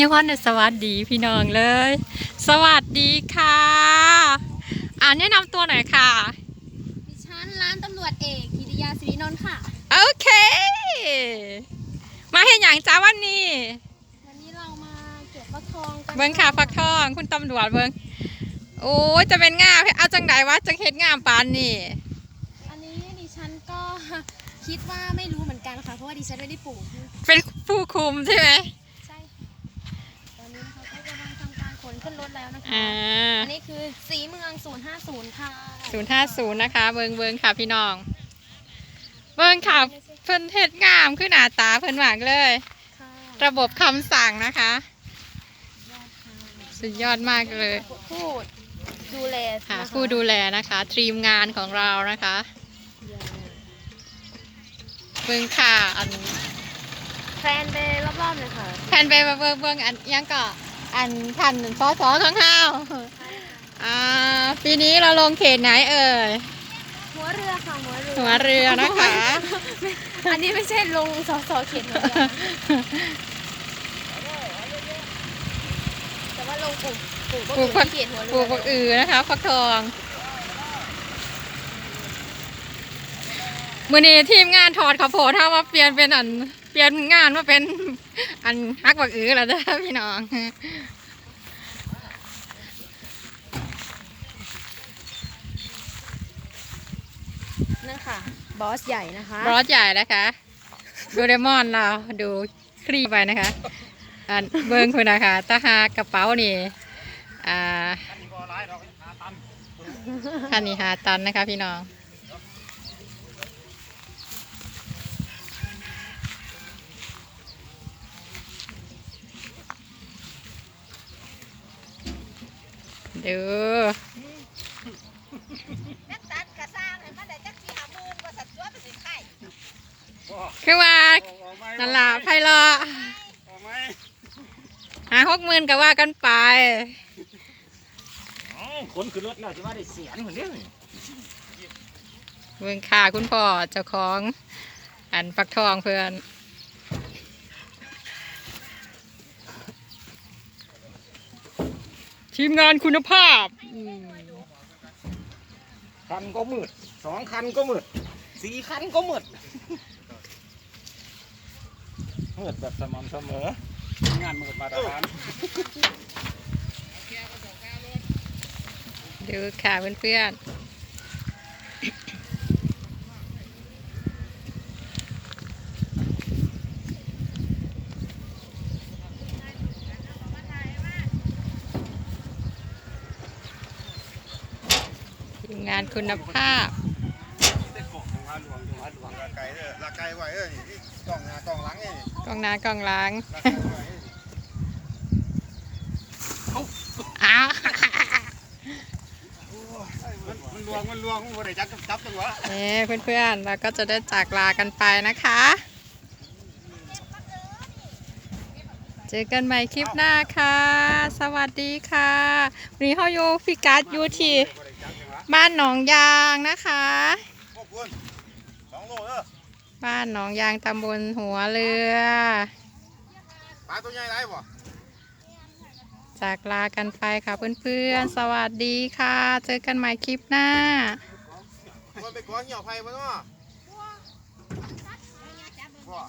ยังวันสวัสดีพี่น้องเลย สวัสดีค่ะ อ่านแนะนำตัวหน่อยค่ะ ดิฉันร้านตำรวจเอกธิริยาสิรินนท์ค่ะ โอเค มาเห็นอย่างจ้าวันนี้ วันนี้เรามาเก็บฟักทองกันเบิ้งค่ะฟักทองคุณตำรวจเบิ้งโอ้ยจะเป็นงามเอาจังไดวะจังเฮ็ดงามปานนี่อันนี้ดิฉันก็คิดว่าไม่รู้เหมือนกันค่ะ เพราะว่าดิฉันไม่ได้ปลูก เป็นผู้คุมใช่ไหม ใช่ตอนนี้นะคะก็กำลังทำการ ขนขึ้นรถแล้วนะคะอ่าอันนี้คือสีเมือง 050 ค่ะศูนย์ห้าศูนย์นะคะ เบิ้งเบิ้งค่ะพี่น้อง เบิ้งค่ะเพิ่นเฮ็ดงามขึ้นหน้าตาเพิ่นหวางเลย ค่ะระบบคำสั่งนะคะ สุดยอดมากเลย ผู้ดูแลค่ะนผู้ดูแลนะคะทีมงานของเรานะคะเบิ้งค่ะอันแฟนไปรอบๆเลยค่ะแทนไปเบิ้งเบิ้งอันยังก็ อันทันซอสอข้างห้าวอ่าปีนี้เราลงเขตไหนเอ่ย หัวเรือค่ะหัวเรือหัวเรือนะคะ อันนี้ไม่ใช่ลงสอสอเขตหัวเรือนะแต่ว่าลงปลูกปลูกปลูกผักเขตหัวเรือปลูกผักอือนะคะฟักทอง มือนี้ทีมงานถอดข้าวโพดถ้ามาเปลี่ยนเป็นอัน เปลี่ยนงานมาเป็นอันฮักบักอือแล้วเด้อพี่น้องนั่นค่ะ บอสใหญ่นะคะบอสใหญ่นะคะดูเรมอนเราดูคลี่ไปนะคะอันเบิ้งคุณนะคะตาหากระเป๋านี่อ่าคันนี้หาตันนะคะพี่น้อง ดูคือว่านั่นล่ะไพเรหาหกหมื่นก็ว่ากันไปคนขึ้นรถแล้วจะว่าได้เสียงเหมือนเดิมเมืองค่ะคุณพ่อเจ้าของ อันฟักทองเพื่อน ทีมงานคุณภาพคันก็มืดสองคันก็มืดสี่คันก็มืดมืดแบบสม่ำเสมอ งานมืดมาตรฐานดูค่ะเพื่อนๆ ทีมงานคุณภาพไก่เด้อละไก่ไว้เอ้ยนี่กล้องหน้ากล้องหลังนี่กองหน้ากองหล้างละไก่ไว้อ้าวมันมันลวงมันลวงมันบ่ได้จับจับจังหวะนี่เพื่อนๆเราก็จะได้จากลากันไปนะคะ เจอกันใหม่คลิปหน้าค่ะ สวัสดีค่ะวันนี้เขาอยู่พิกัดอยู่ที่ บ่ได้จั บจังหวะบ้านหนองยางนะคะพวกคุณสองโลเด้อบ้านหนองยางตำบลหัวเรือ ปลาตัวใหญ่ได้บ่จากลากันไปค่ะเพื่อนๆ สวัสดีค่ะ เจอกันใหม่คลิปหน้ามันไปขอเหี่ยวไผ่บ่เนาะบ่